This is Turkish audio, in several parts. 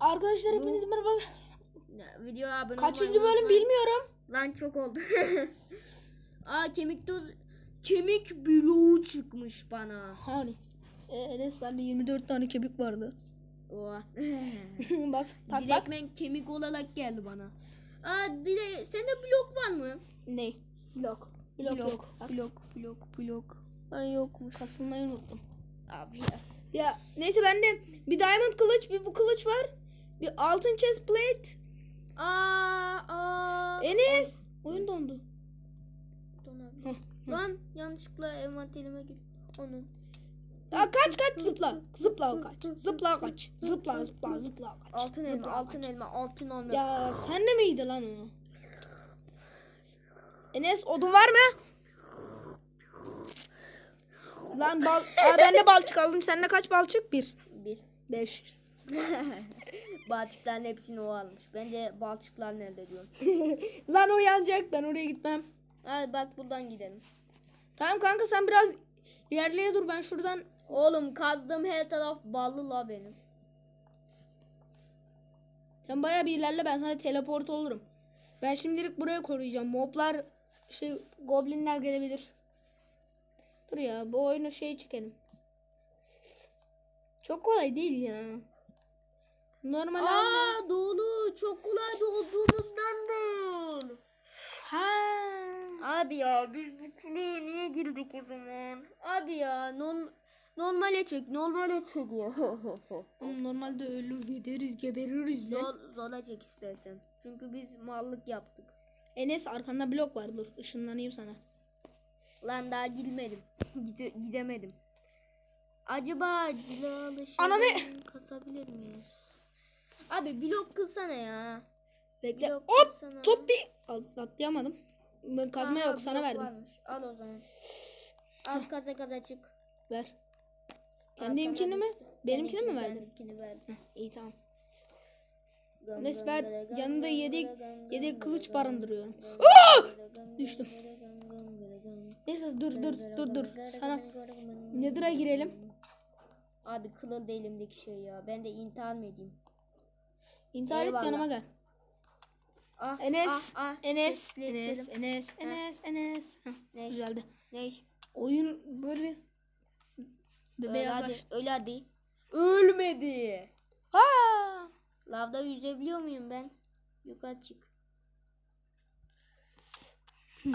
Arkadaşlar hepiniz merhaba. Video abone Kaçıncı bölüm bilmiyorum. Lan çok oldu. Aa kemik toz kemik bloğu çıkmış bana. Hani. E, Enes bende 24 tane kemik vardı. Oha. bak bak bak. Direktmen kemik olarak geldi bana. Aa dile sende blok var mı? Ne? Blok. Blok. Bak, Blok, blok, blok. ben yokmuş. Kasılmayı unuttum. Abi ya. Ya neyse bende bir diamond kılıç, bir bu kılıç var. Bir altın chest plate. Aa, aa. Enes. Oyun dondu. Donabilir. Lan yanlışlıkla envanterime gir. Onu. Ya kaç kaç zıpla. Zıpla kaç. Zıpla kaç. Zıpla zıpla zıpla kaç. Altın elma, Zıpla altın kaç. elma, altın elma. Ya sen de miydi lan o? Enes odun var mı? Lan bal Aa, ben de balçık aldım. Sende kaç balçık? Bir. Bir. Beş. Balçıkların hepsini o almış. Ben de balçıklar nerede diyorum. lan o yanacak. Ben oraya gitmem. Hadi bak buradan gidelim. Tamam kanka sen biraz ilerleye dur. Ben şuradan Oğlum kazdığım her taraf ballı la benim. sen bayağı bir ilerle. Ben sana teleport olurum. Ben şimdilik buraya koruyacağım. Moblar şey goblinler gelebilir. Dur ya bu oyunu şey çekelim. Çok kolay değil ya. Normal. Aa doğru çok kolay olduğumuzdandır. Ha. Abi ya biz bu kuleye niye girdik o zaman? Abi ya non normale çek normale çek ya. Oğlum normalde ölür gideriz gebeririz lan. Zor, zola çek istersen. Çünkü biz mallık yaptık. Enes arkanda blok var dur ışınlanayım sana. Lan daha girmedim. Gide, gidemedim. Acaba cilalı şeyden kasabilir miyiz? Abi blok kılsana ya. Bekle. Blok Hop kılsana. top bir. Al, atlayamadım. Ben kazma Aha, yok sana blok verdim. varmış. Al o zaman. Al kaza kaza çık. Ver. Arkana Kendimkini mi? Benimkini mi verdin? benimkini verdim. İyi tamam. Neyse ben yanında yedek- yedek kılıç barındırıyorum. Ah! Düştüm. Neyse dur dur dur dur. Sana. Nether'a girelim. Abi kılıl da elimdeki şey ya. Ben de intihar mı edeyim? İntihar et Eyvallah. yanıma gel. Ah, Enes, ah, ah. Enes, Enes, ettim. Enes, Enes, Enes. Heh, Ne? güzeldi. Ne? Oyun böyle bir Öyle hadi. beyazlaş. Öyle hadi. Ölmedi. Ha! Lavda yüzebiliyor muyum ben? Yukarı çık.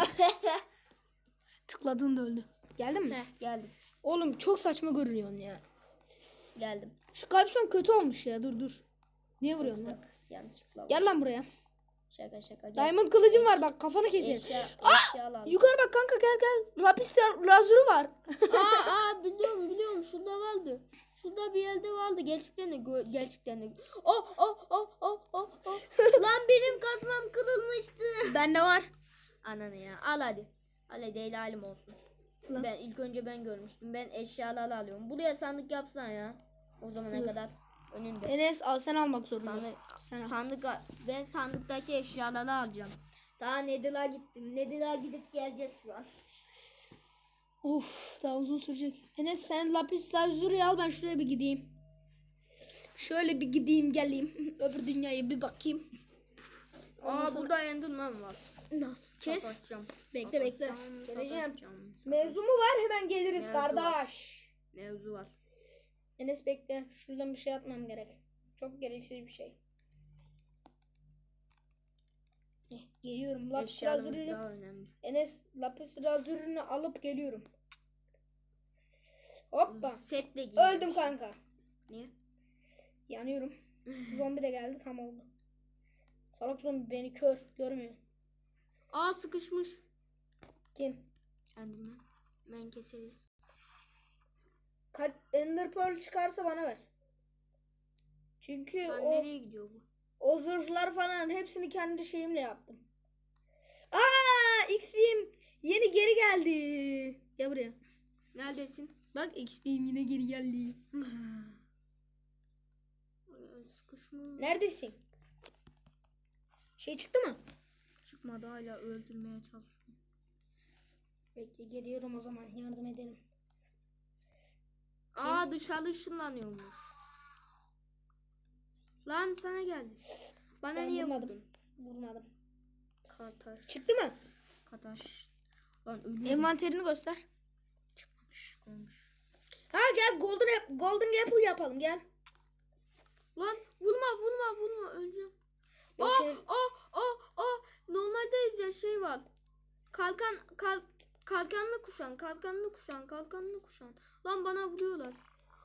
Tıkladığında öldü. Geldin mi? Heh, geldim. Oğlum çok saçma görünüyorsun ya. Geldim. Şu kapşon kötü olmuş ya. Dur dur. Niye vuruyorsun lan? Yanlışlıkla. Gel lan buraya. Şaka şaka. Gel. Diamond kılıcım var bak kafanı keserim. Eşya, eşya lazım. Yukarı bak kanka gel gel. Lapis lazuri var. aa, aa biliyorum biliyorum şurada vardı. Şurada bir yerde vardı. Gerçekten de gö- gerçekten de. Oh oh oh oh oh oh. Lan benim kazmam kırılmıştı. Bende var. Ananı ya. Al hadi. Al hadi helalim olsun. Lan. Ben ilk önce ben görmüştüm. Ben eşyaları alıyorum. Buraya sandık yapsan ya. O zamana Dur. kadar önünde. Enes al sen almak zorundasın. Sandık, Sen sandık al- ben sandıktaki eşyaları alacağım. Daha Nedir'a gittim. Nedir'a gidip geleceğiz şu an. Of daha uzun sürecek. Enes sen lapis lazuri al ben şuraya bir gideyim. Şöyle bir gideyim geleyim. Öbür dünyaya bir bakayım. Ondan Aa sonra- burada Enderman var. Nasıl? Kes. Sataşacağım. Bekle bekle. Sataşacağım, Geleceğim. Mevzu mu var hemen geliriz Mevzu var. kardeş. Mevzu var. Enes bekle. Şuradan bir şey atmam gerek. Çok gereksiz bir şey. Heh, geliyorum. Lapis Eşyalarımız önemli. Enes lapis lazurini alıp geliyorum. Hoppa. Setle. Öldüm kanka. Niye? Yanıyorum. Zombi de geldi tam oldu. Salak zombi beni kör görmüyor. Aa sıkışmış. Kim? Kendime. Ben keseriz. Kaç Ender Pearl çıkarsa bana ver. Çünkü Lan o nereye gidiyor bu? o zırhlar falan hepsini kendi şeyimle yaptım. Aa XP'm yeni geri geldi. Gel buraya. Neredesin? Bak XP'm yine geri geldi. Neredesin? Şey çıktı mı? Çıkmadı hala öldürmeye çalışıyor. Bekle geliyorum o zaman yardım edelim. Aa dışarı ışınlanıyormuş. Lan sana geldi. Bana Ben niye vurmadım. vurdun? Vurmadım. Kartaş. Çıktı mı? Kartaş. Lan ölüyorum. Envanterini göster. Çıkmamış. Olmuş. Ha gel golden golden apple yapalım gel. Lan vurma vurma vurma öleceğim. Aa, şey- aa, aa, aa. Normalde ya şey var. Kalkan kal, kalkanlı kuşan, kalkanlı kuşan, kalkanlı kuşan. Lan bana vuruyorlar.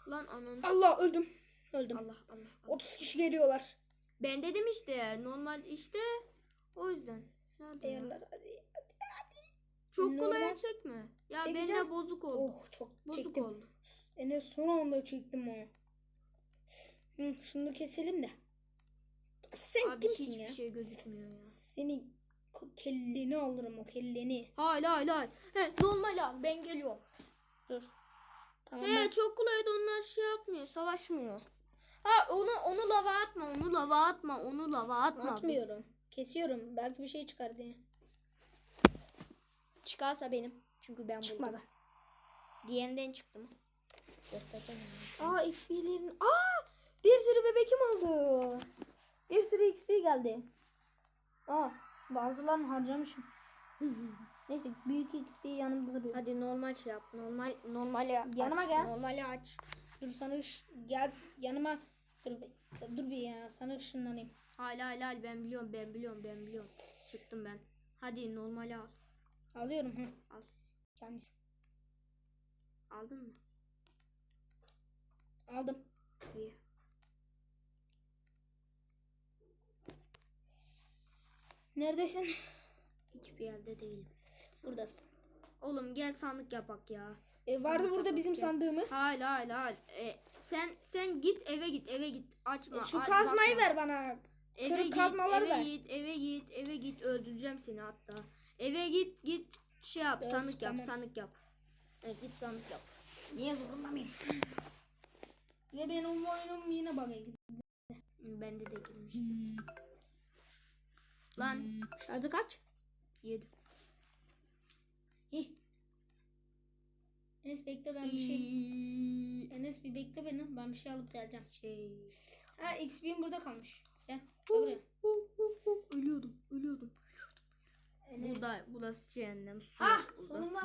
Lan ananı. Allah öldüm. Öldüm. Allah Allah. Allah. 30 kişi geliyorlar. Ben dedim işte normal işte o yüzden. Hadi. Değerler hadi. Çok Normal. kolaya çekme. Ya Çekeceğim. bende bozuk oldu. Oh çok bozuk çektim. oldu. Enes son anda çektim o. Hı, şunu da keselim de. Sen Abi kimsin hiçbir ya? şey gözükmüyor ya. Seni kelleni alırım o kelleni. Hayır hayır hayır. He normal al ben geliyorum. Dur. Tamam He ben çok kolay da onlar şey yapmıyor savaşmıyor. Ha onu onu lava atma onu lava atma onu lava atma. atmıyorum. Kesiyorum. Belki bir şey çıkar diye. Çıkarsa benim. Çünkü ben Çıkmadı. buldum. Diğerinden çıktı mı? Göstereceğim. Aa XP'lerin. Aa bir sürü bebekim oldu. Bir sürü XP geldi. Aa bazılarını harcamışım. Neyse büyük XP yanımda duruyor. Hadi normal şey yap. Normal normal ya. Yanıma aç, gel. Normal aç. Dur sana ış- gel yanıma. Dur, dur bir ya sana ışınlanayım. Hayır hayır ben biliyorum ben biliyorum ben biliyorum. Çıktım ben. Hadi normal al. Alıyorum hı. Al. Gelmişsin. Aldın mı? Aldım. İyi. Neredesin? Hiçbir yerde değilim. Buradasın. Oğlum gel sandık yapak ya. E, vardı Sandık burada bizim gel. sandığımız. Hayır hayır hayır. E, sen sen git eve git eve git. Açma. E, Şu aç- kazmayı bakma. ver bana. Eve kırık git, kazmaları eve ver. git, eve git, eve git. Öldüreceğim seni hatta. Eve git, git. Şey yap, Öf, sandık yap, tamam. sandık yap. Evet, git sandık yap. Niye zorlamayayım? Ve benim oyunum yine bug'a gitti. Bende de girmiş. Lan Şarjı kaç? Yedim. Hih. Enes bekle ben bir şey... Enes bir bekle beni. Ben bir şey alıp geleceğim. Şey. Ha XP'm burada kalmış. Gel. Buraya. Ölüyordum, ölüyordum. Enes. Burada, burası cehennem. Su burada. sonunda.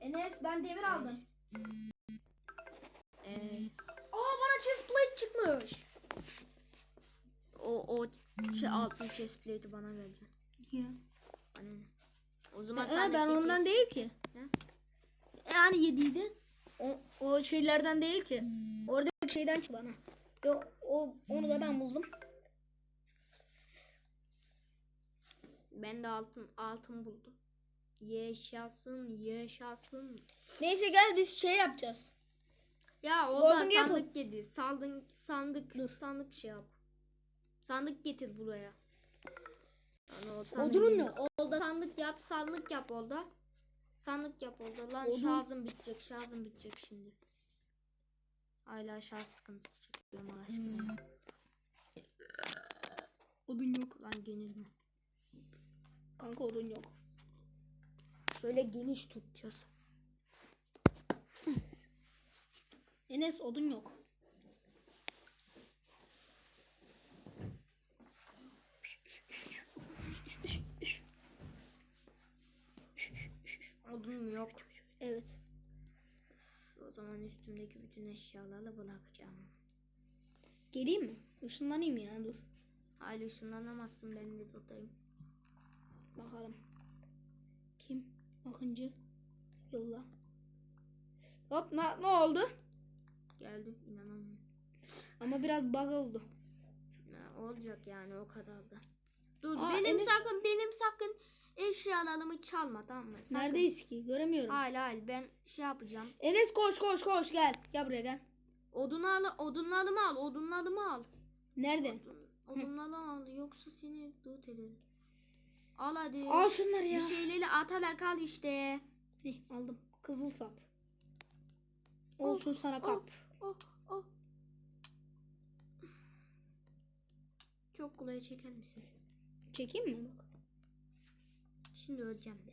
Enes ben demir aldım. Ee, Aa bana chest plate çıkmış. o, o şey altın chest plate'i bana vereceksin. Ya. Bana ne? O zaman Ee, sen ben ondan değil ki. Yani yediydi. O, o şeylerden değil ki. Oradaki şeyden çıktı bana. Yo, o, onu da ben buldum. Ben de altın altın buldum. Yaşasın, yaşasın. Neyse gel biz şey yapacağız. Ya o Golden da Apple. sandık yedi. Sandık sandık sandık şey yap. Sandık getir buraya. Sandık- Odunun mu? Olda sandık yap, sandık yap olda. Sandık yap olda. Lan Odun. şarjım bitecek, şarjım bitecek şimdi. Hala şarj sıkıntısı çekiyorum aşkına. Odun yok. Lan yenilme. Kanka odun yok. Şöyle geniş tutacağız. Enes odun yok. Odunum yok. Evet. O zaman üstümdeki bütün eşyalarla bırakacağım. Geleyim mi? Işınlanayım ya dur. Hala ışınlanamazsın ben de tutayım. Bakalım. Kim? Akıncı. Yolla. Hop na, ne oldu? Geldim inanamıyorum. Ama biraz bug oldu. Ne olacak yani o kadar da. Dur Aa, benim Enes- sakın benim sakın eşyalarımı çalma tamam mı? Sakın. Neredeyiz ki? Göremiyorum. Hayır hayır ben şey yapacağım. Enes koş koş koş gel. Gel buraya gel. Odunu al, odunlarımı al, odunlarımı al. Nerede? Odun, odunlarımı al yoksa seni dut ederim. Al hadi. Al şunları ya. Bir şeyleri atarak al işte. Heh, aldım. Kızıl sap. Olsun sana kap. Oh oh. Çok kolay çeker misin? Çekeyim mi? Bak. Şimdi öleceğim de.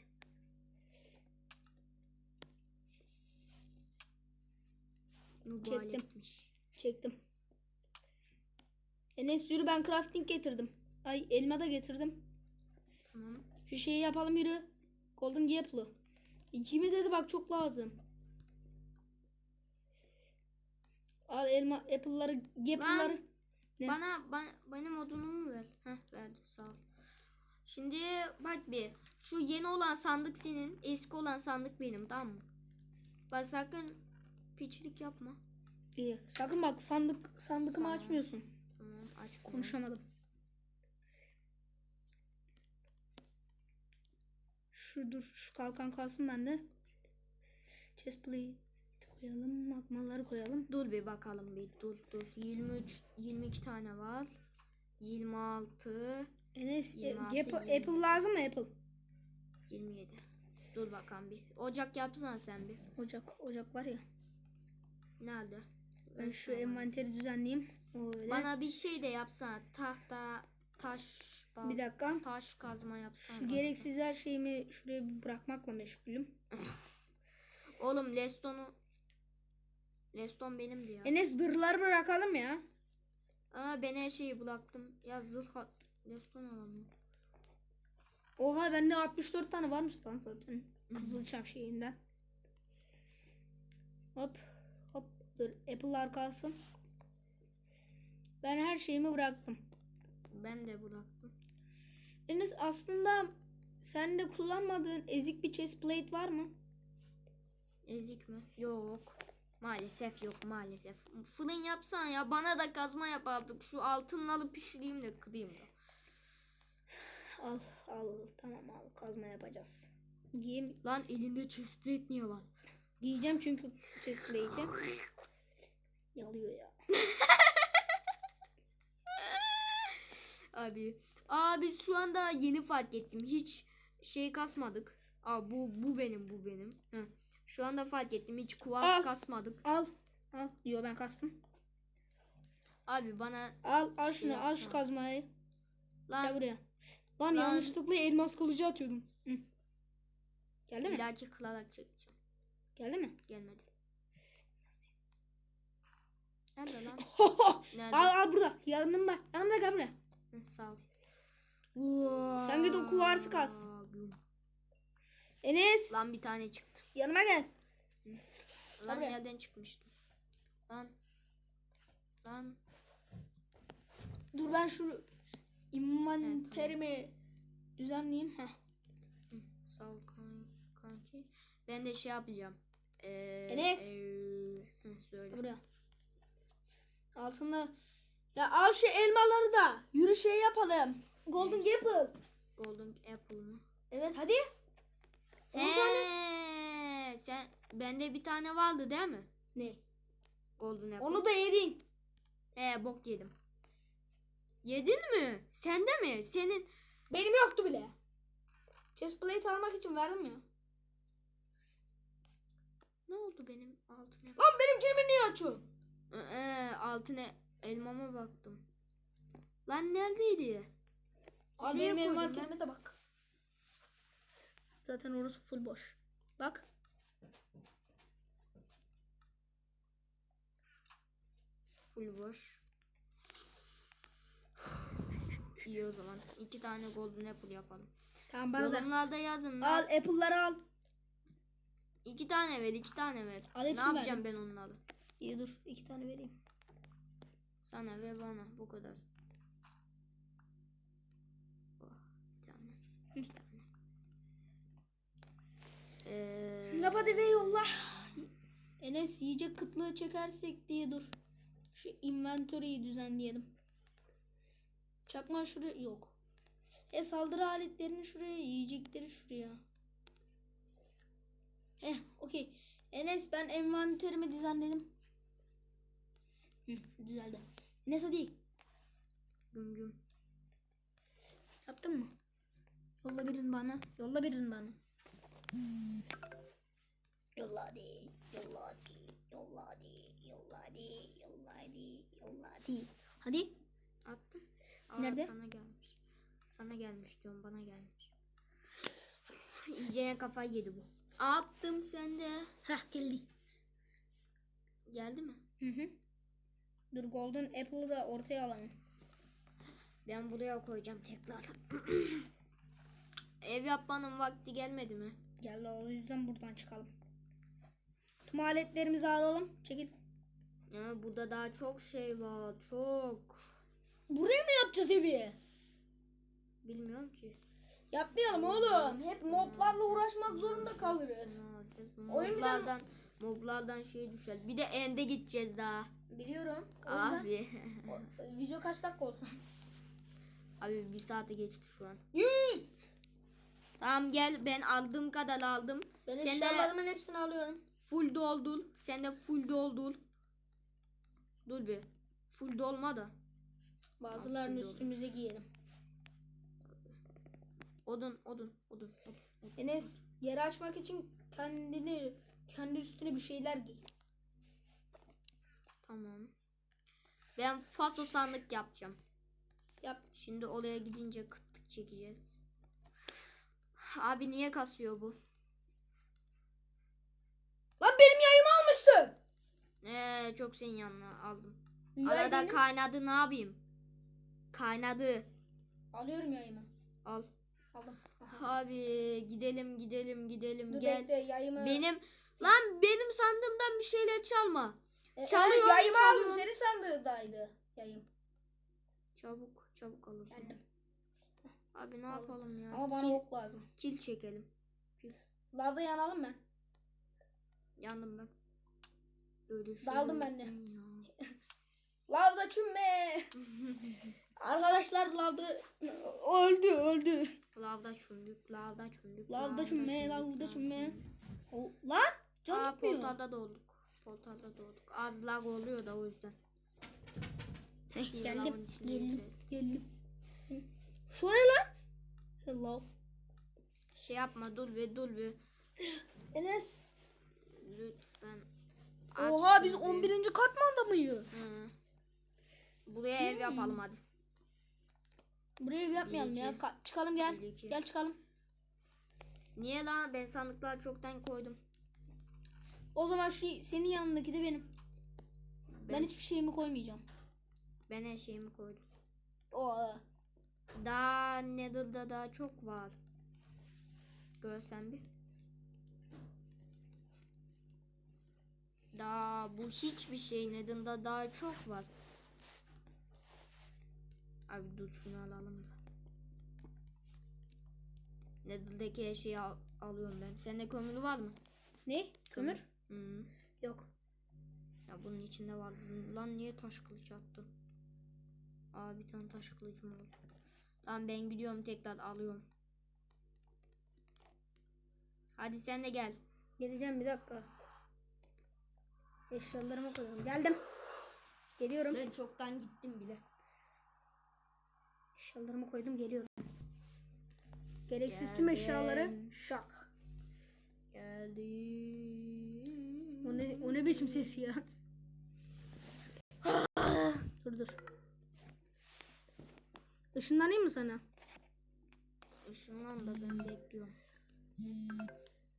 Çektim. Çektim. Enes yürü ben crafting getirdim. Ay elma da getirdim. Tamam. Şu şeyi yapalım yürü. Golden Apple'ı. İkimi dedi bak çok lazım. Al elma apple'ları, apple'ları. Bana, bana benim odunumu ver. Heh verdim sağ ol. Şimdi bak bir. Şu yeni olan sandık senin. Eski olan sandık benim tamam mı? Bak sakın piçlik yapma. İyi. Sakın bak sandık sandıkımı Tamam. açmıyorsun. Tamam aç. Konuşamadım. Şu dur şu kalkan kalsın bende. Chest plate koyalım. Magmaları koyalım. Dur bir bakalım bir dur dur. 23 22 tane var. 26 Enes e, 26, apple, 27. apple lazım mı apple? 27. Dur bakalım bir. Ocak yapsana sen bir. Ocak ocak var ya. Nerede? Ben şu envanteri düzenleyeyim. Öyle. Bana bir şey de yapsana. Tahta, taş, bal, bir dakika. taş kazma yapsana. Şu gereksiz her şeyimi şuraya bir bırakmakla meşgulüm. Oğlum Leston'u Leston benimdi ya. Enes zırhları bırakalım ya. Aa ben her şeyi bıraktım. Ya zırh at- Leston alalım. Oha bende 64 tane varmış lan zaten. Kızılçam şeyinden. Hop. Hop. Dur. Apple'lar kalsın. Ben her şeyimi bıraktım. Ben de bıraktım. Enes aslında sende kullanmadığın ezik bir chest plate var mı? Ezik mi? Yok. Maalesef yok maalesef. Fırın yapsan ya bana da kazma yap artık. Şu altını alıp pişireyim de kırayım da. Al al tamam al kazma yapacağız. Diyeyim, Lan elinde chestplate niye var? diyeceğim çünkü chest plate'i. Yalıyor ya. Abi. Aa biz şu anda yeni fark ettim. Hiç şey kasmadık. Aa bu bu benim bu benim. Hı. Şu anda fark ettim. Hiç kuvars kasmadık. Al. Al. Yo ben kastım. Abi bana Al al şunu Şey al şu kazmayı. Gel lan buraya. Lan, Lan. yanlışlıkla elmas kılıcı atıyordum. Hı. Geldi mi? ilaki kılarak çekeceğim. Geldi mi? Gelmedi. Nerede lan? al Nerede? al burada. Yanımda. Yanımda gel buraya. Hı, sağ ol. Sen git o kuvarsı kas. Enes Lan bir tane çıktı. yanıma gel. Lan Buraya. nereden çıkmıştı? Lan. Lan. Dur ben şu inventerimi düzenleyeyim. Heh. Sağ ol kan- kanki. Ben de şey yapacağım. Ee, Enes. ee, hı, söyle. Buraya. Altında ya al şu elmaları da yürü şey yapalım. Golden Apple. Golden Apple mı? Evet hadi. On tane. He, sen bende bir tane vardı değil mi? Ne? Golden Apple. Onu da yedin. He bok yedim. Yedin mi? Sende mi? Senin Benim yoktu bile. Chest plate almak için verdim ya. ne oldu benim altına? Lan benimkini niye açıyorsun? Ee, altına elmama baktım. Lan neredeydi? Nereye benim koydun envanterime de bak. Zaten orası full boş. Bak. Full boş. İyi o zaman. İki tane golden apple yapalım. Tamam bana da. Yorumlarda yazın. Al apple'ları al. İki tane ver, iki tane ver. Al, ne yapacağım verdim. ben onları? İyi dur iki tane vereyim. Sana ve bana bu kadar. Oh, bir tane. Bir tane. Ee, hadi ve yolla. Enes yiyecek kıtlığı çekersek diye dur. Şu inventory'yi düzenleyelim. Çakma şuraya yok. E saldırı aletlerini şuraya, yiyecekleri şuraya. Heh, okey. Enes ben envanterimi düzenledim. Hı, düzeldi. Enes hadi. Güm güm. Yaptın mı? Yolla birini bana. Yolla birini bana. Yolla hadi. Yolla hadi. Yolla hadi. Yolla hadi. Yolla hadi. Yolla hadi. Hadi. Aa, Nerede? Sana gelmiş. Sana gelmiş diyorum bana gelmiş. İyice kafayı yedi bu. Attım sende. Heh geldi. Geldi mi? Hı hı. Dur golden apple'ı da ortaya alalım. Ben buraya koyacağım tekrar. Ev yapmanın vakti gelmedi mi? Gel la o yüzden buradan çıkalım. Tüm aletlerimizi alalım. Çekil. Ya burada daha çok şey var. Çok. Buraya mı yapacağız evi? Bilmiyorum ki. Yapmayalım oğlum. Hep moblarla uğraşmak zorunda kalırız. Oyun bir de- Moblardan, moblardan şey düşer. Bir de ende gideceğiz daha. Biliyorum. O yüzden Abi. o- video kaç dakika oldu? Abi bir saate geçti şu an. Yüz. Tamam gel ben aldığım kadar aldım. Ben Sen de eşyalarımın hepsini alıyorum. full doldur. Sen de full doldur. Dur bir. Full dolma da. Bazılarını Aslında olur. üstümüze giyelim. Odun, odun, odun. Enes yeri açmak için kendini kendi üstüne bir şeyler giy. Tamam. Ben faso sandık yapacağım. Yap. Şimdi oraya gidince kıtlık çekeceğiz. Abi niye kasıyor bu? Lan benim yayımı almıştın. Ee, çok senin yanına aldım. Arada kaynadı ne yapayım? Kaynadı. Alıyorum yayımı. Al. Aldım. Aha. Abi gidelim gidelim gidelim Dur gel. bekle yayımı. Benim lan benim sandığımdan bir şeyler çalma. E, çalıyor, e, yayımı aldım. Senin sandığındaydı yayım. Çabuk çabuk alırsın. Geldim. Abi ne Al. yapalım ya? Ama bana kil, ok lazım. kil çekelim. Lavda yanalım mı? Yandım ben. Böyle Daldım ben de. ya. Lavda çümme. Arkadaşlar lavda öldü öldü. Lavda çöndük, lavda çöndük. Lavda çöndük, lavda. O, lan can Aa gitmiyor. portalda doğduk. Portalda doğduk. Az lag oluyor da o yüzden. Heh, geldim, geldim. Geldim. Şu ne lan? Hello. Şey yapma dur ve dur ve Enes. lütfen. Oha biz bir- 11. katmanda mıyız? Hı. Buraya ev yapalım hadi. Buraya ev yapmayalım ya. Ka- çıkalım gel. Bir, iki. Gel çıkalım. Niye lan ben sandıklar çoktan koydum. O zaman şu senin yanındaki de benim. Ben, Ben, hiçbir şeyimi koymayacağım. ben her şeyimi koydum. O Daha Nether'da daha çok var. Görsen bir. Daha bu hiçbir şey Nether'da daha çok var. Abi dur şunu alalım da. Nether'daki her şeyi al- alıyorum ben. Sende kömür var mı? ne? Kömür? Hı. Yok. Ya bunun içinde var. Lan niye taş kılıç attı? Aa bir tane taş kılıcım oldu. Tamam ben gidiyorum tekrar alıyorum. Hadi sen de gel. Geleceğim bir dakika. Eşyalarımı koyuyorum. Geldim. Geliyorum. Ben çoktan gittim bile. Eşyalarımı koydum geliyorum. Gereksiz tüm eşyaları şak. Geldim. O ne, o ne biçim ses ya? dur dur. Işınlanayım mı sana? Işınlan da ben bekliyorum.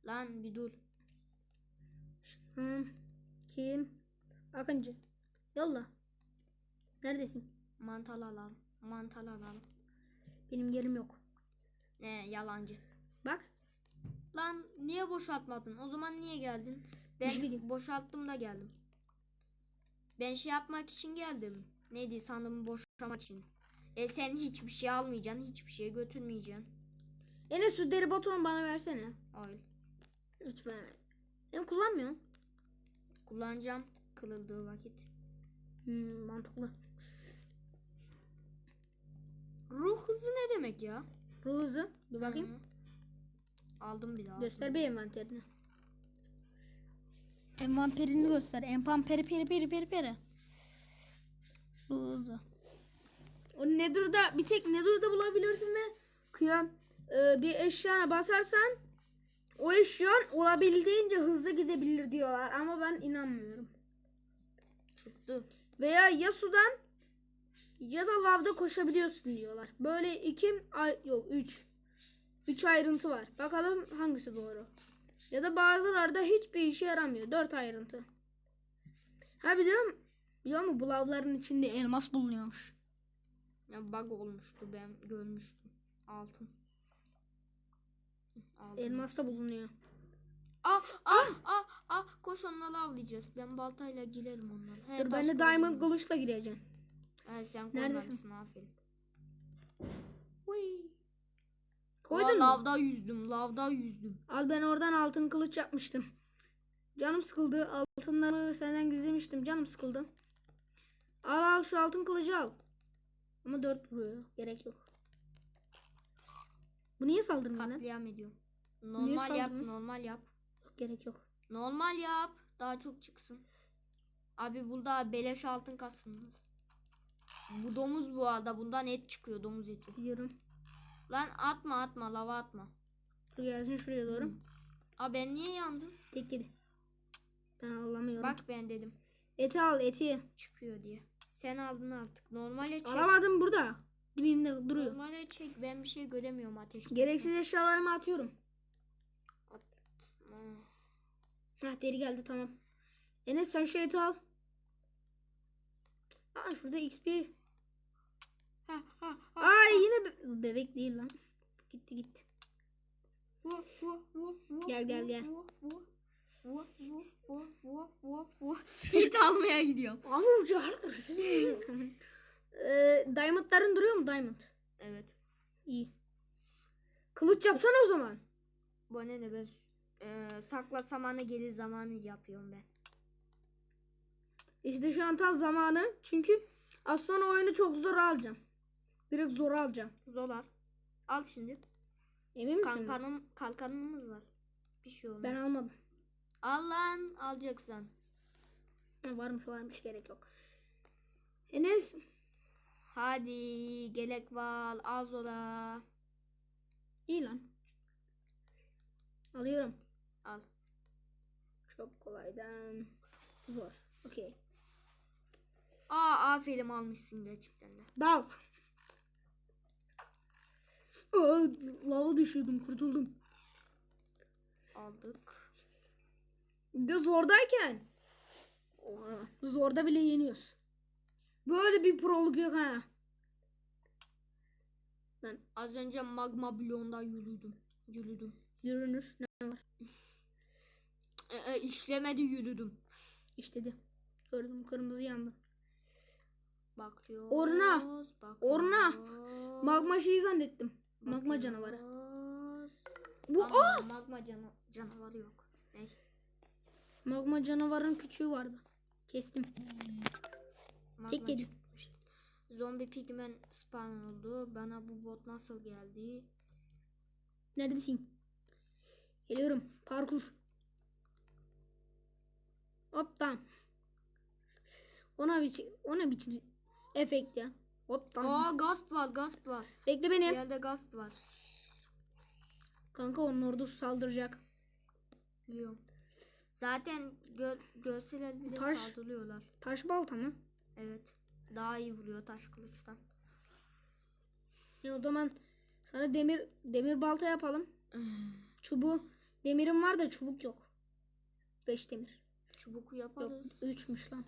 Lan bir dur. Hı. Kim? Akıncı. Yolla. Neredesin? Mantal alalım. Mantal alalım. Benim yerim yok. Ne yalancı. Bak. Lan niye boşaltmadın? O zaman niye geldin? Ben boşalttım da geldim. Ben şey yapmak için geldim. Neydi sandığımı boşaltmak için. E sen hiçbir şey almayacaksın. Hiçbir şey götürmeyeceksin. Enes şu deri botonu bana versene. Hayır. Lütfen. Ben kullanmıyorum. Kullanacağım kırıldığı vakit. Hmm, mantıklı. Ruh hızı ne demek ya? Ruh hızı. Bir bakayım. Hı. Aldım bir daha. Göster bir envanterini. Envanterini göster. Envan peri peri peri peri peri. Ruh hızı. O Nether'da bir tek Nether'da bulabilirsin ve kıyam e, bir eşyana basarsan o eşyan olabildiğince hızlı gidebilir diyorlar ama ben inanmıyorum. Çıktı. Veya ya sudan ya da lavda koşabiliyorsun diyorlar. Böyle iki ay yok üç. Üç ayrıntı var. Bakalım hangisi doğru. Ya da bazılarda hiçbir işe yaramıyor. Dört ayrıntı. Ha biliyor musun? Biliyor musun bu lavların içinde elmas bulunuyormuş. Ya bug olmuştu ben görmüştüm. Altın. Aldım. Elmas da bulunuyor. Ah ah ah ah koş onları avlayacağız. Ben baltayla girerim onları. He, Dur ben de diamond kılıçla gireceğim. He, sen Neredesin? koymamışsın aferin. Koydun Aa, mu? Lavda yüzdüm lavda yüzdüm. Al ben oradan altın kılıç yapmıştım. Canım sıkıldı. Altınları senden gizlemiştim. Canım sıkıldı. Al al şu altın kılıcı al. Ama dört vuruyor. Gerek yok. Bu niye saldırmıyor lan? Katliam ediyorum. Normal yap normal yap. Gerek yok. Normal yap. Daha çok çıksın. Abi burada beleş altın kasılmaz. Bu domuz bu arada. Bundan et çıkıyor domuz eti. Biliyorum. Lan atma atma lava atma. Dur gelsin şuraya doğru. Aa ben niye yandım? Tek yedi. Ben alamıyorum. Bak ben dedim. Eti al eti. Çıkıyor diye. Sen aldın artık. Normale çek. Alamadım burada. Dibimde duruyor. Normale çek. Ben bir şey göremiyorum ateşte. Gereksiz eşyalarımı atıyorum. Atma. Hah deri geldi tamam. Enes sen şu eti al. Aa şurada XP. Ha, ha, ha. Ay yine be- bebek değil lan. Gitti gitti. Vu, vu, vu, vu, Gel, gel, gel. Hit almaya gidiyorum. Ee, diamondların duruyor mu diamond? Evet. İyi. Kılıç yapsana o zaman. Bu ne de ben e, sakla zamanı gelir zamanı yapıyorum ben. İşte şu an tam zamanı. Çünkü az sonra oyunu çok zor alacağım. Direkt zor alacağım. Zolar. Al şimdi. Emin misin? Kalkanım, kalkanımız var. Bir şey olmaz. Ben almadım. Al lan alacaksın. Ha, varmış varmış gerek yok. Enes Hadi gelek var al zola. iyi lan. Alıyorum. Al. Çok kolaydan zor. Okey. Aa aferin almışsın gerçekten de. Dal. Aa, lava düşüyordum kurtuldum. Aldık. De zordayken. Oha, Zorda bile yeniyoruz. Böyle bir proluk yok ha. Az önce magma bloğunda yürüdüm. Yürüdüm. Yürünür. Ne var? E, e, işlemedi yürüdüm. İşte Gördüm kırmızı yandı. Bakıyoruz. Orna, bakıyoruz, orna. Magma şeyi zannettim. Magma canavarı. bakıyoruz. Bu Ama aa! magma cana canavarı yok. Ne? Magma canavarın küçüğü vardı. Kestim. Magma Tek yedim. Zombi pigmen spawn oldu. Bana bu bot nasıl geldi? Neredesin? Geliyorum. Parkur. Hop tamam. Ona biçim, ona biçim efekt ya. Hop tamam. Aa ghost var ghost var. Bekle beni. yerde ghost var. Kanka onun ordusu saldıracak. Biliyorum. Zaten gö görseler bile Taş. saldırıyorlar. Taş balta mı? Evet. Daha iyi vuruyor taş kılıçtan. E o zaman sana demir demir balta yapalım. Çubuğu demirim var da çubuk yok. 5 demir. Çubuk Yok yaparız. 3'müş lan.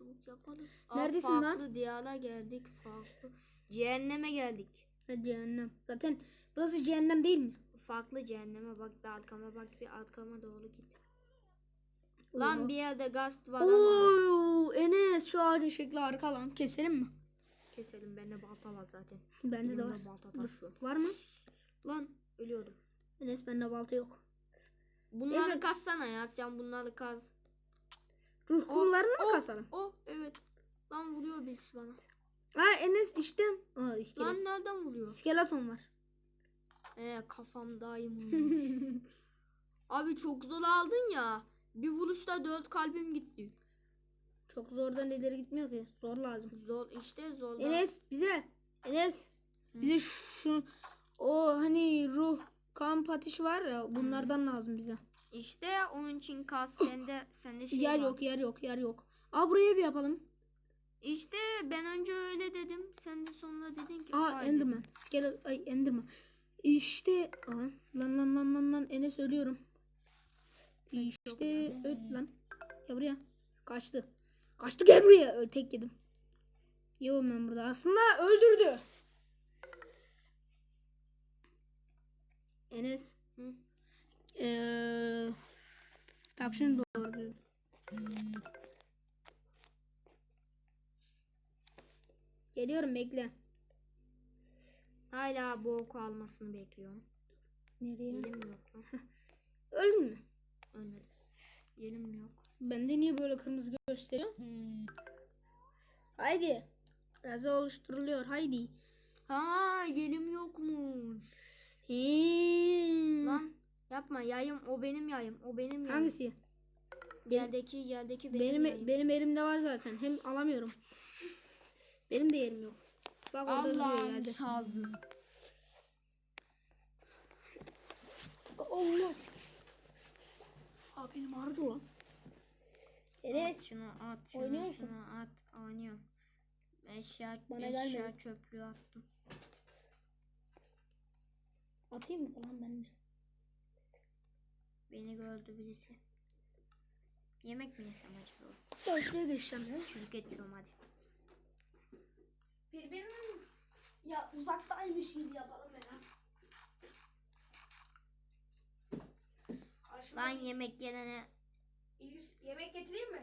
Çubuk yaparız. Neredesin Aa, lan? farklı diyara geldik. Farklı. Cehenneme geldik. Ha, cehennem. Zaten burası cehennem değil mi? Farklı cehenneme bak bir arkama bak bir arkama doğru git. Lan bir yerde gast var ama. Oo, Enes şu ağacın şekli harika lan. Keselim mi? Keselim bende balta var zaten. Bende de var. balta Dur, taşıyor. Var mı? Lan ölüyordum. Enes bende balta yok. Bunları Neyse. kazsana ya sen bunları kaz. Ruh kumlarını mı oh. kasalım? Oh evet. Lan vuruyor birisi bana. Ha Enes işte. Aa, iskelet. Lan nereden vuruyor? Skeleton var. Ee kafamdayım. Abi çok zor aldın ya. Bir vuruşta dört kalbim gitti. Çok zordan ileri gitmiyor ki. Zor lazım. Zor işte zor. Enes bize. Enes. Bize şu o hani ruh kamp ateşi var ya bunlardan lazım bize. İşte onun için kas sende sende şey yer var. yok yer yok yer yok. Aa buraya bir yapalım. İşte ben önce öyle dedim. Sen de sonra dedin ki Aa Enderman. Skelet ay Enderman. İşte Aa, lan lan lan lan lan Enes ölüyorum. İşte öt lan. Ya buraya. Kaçtı. Kaçtı gel buraya. Öl tek yedim. Yoğum ben burada. Aslında öldürdü. Enes. Hı? Eee tak şimdi doğru. Geliyorum bekle. Hala bu oku almasını bekliyorum. Nereye? Yelim yok. Öldün mü? Ölmedim. Yelim yok. Bende niye böyle kırmızı gösteriyor? Haydi. Raza oluşturuluyor. Haydi. Ha yelim yokmuş. Hii. Lan yapma yayım o benim yayım. O benim yayım. Hangisi? Yeldeki yeldeki benim, Benim yayım. benim elimde var zaten. Hem alamıyorum. Benim de yerim yok. Bak orada duruyor yerde. Allah. Abi benim ağrıdı lan. Enes. At şunu at şunu Oynuyor musun? şunu at. Oynuyorum. Eşya, Bana eşya gelmedi. çöplüğü attım. Atayım mı lan ben de? Beni gördü birisi. Yemek mi yesem acaba? Ya şuraya geçeceğim ya. Çocuk ediyorum hadi. Birbirinin ya uzaktaymış gibi yapalım ya. Ben yemek yenene İlgis- yemek getireyim mi?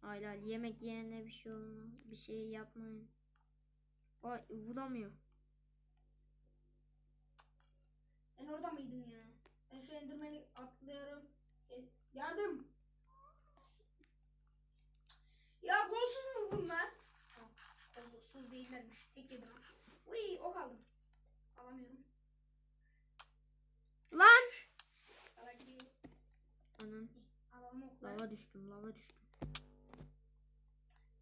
Hayır hayır yemek yenene bir şey olmaz. Bir şey yapmayın. Ay vuramıyor. Sen orada mıydın ya? Ben şu endirmeni atlıyorum. Yardım. Ya kolsuz mu bunlar? Ha, Kolsuz değillermiş. Tek yedim. Uy ok aldım. Alamıyorum. Lan! Sana gideyim. Anın Alalım okları. lava düştüm lava düştüm.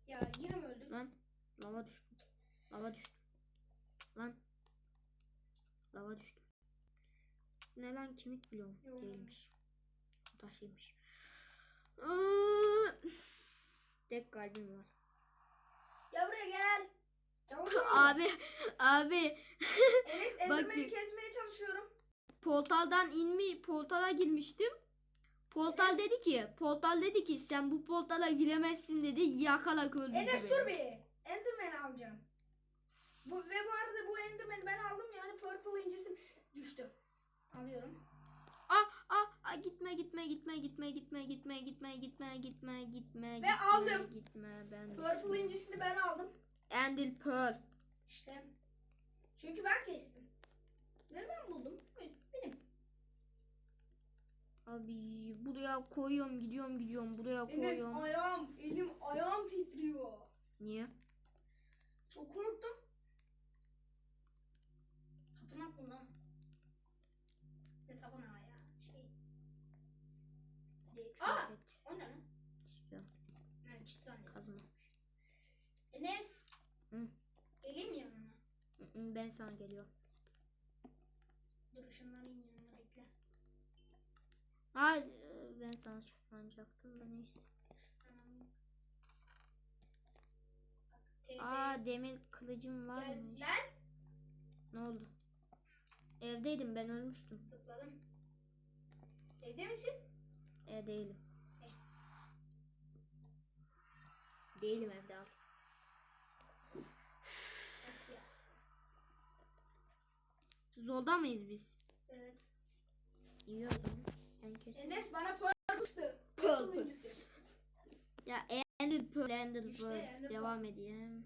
Ya yine mi öldün? Lan lava düştüm. Lava düştüm. Lan. Lava düştüm. Ne lan kemik. Yok. Değilmiş. Taşıymış. Iıı. Tek kalbim var. Ya buraya gel. Çabuk ol. Abi abi Enes Bak kesmeye çalışıyorum. portaldan inmi portala girmiştim. Portal dedi ki, portal dedi ki sen bu portala giremezsin dedi. Yakalak öldürdü Enes beni. dur bir. Enderman'i alacağım. Bu, ve bu arada bu Enderman'i ben aldım yani purple incisi düştü. Alıyorum. Ah ah ah gitme gitme gitme gitme gitme gitme gitme gitme gitme gitme Ve gitme, aldım. gitme ben Purple incisini ben aldım. Endil Pearl İşte. Çünkü ben kestim. Ve ben buldum. Benim. abi buraya koyuyorum gidiyorum gidiyorum buraya Enes koyuyorum ayağım, elim ayağım titriyor. niye Çok korktum. Tapınak bundan. Ne tapınağı ya? Şey. Değil. Aa! O ne lan? istiyor Ben çıt zannettim. kazma Enes. Hı. Geleyim mi yanına? Hı hı, ben sana geliyorum Dur ışınlanayım yanına bekle. ha e, ben sana çarpanacaktım da neyse aa demir kılıcım Gel varmış lan. ne oldu evdeydim ben ölmüştüm Zıpladım. Evde misin? E değilim. Değilim evde al. Zolda mıyız biz? Evet. İyi o zaman. Ben kesin. Enes bana pearl tuttu. Pearl. Ya ended pearl ended pearl. İşte, ended Devam edeyim.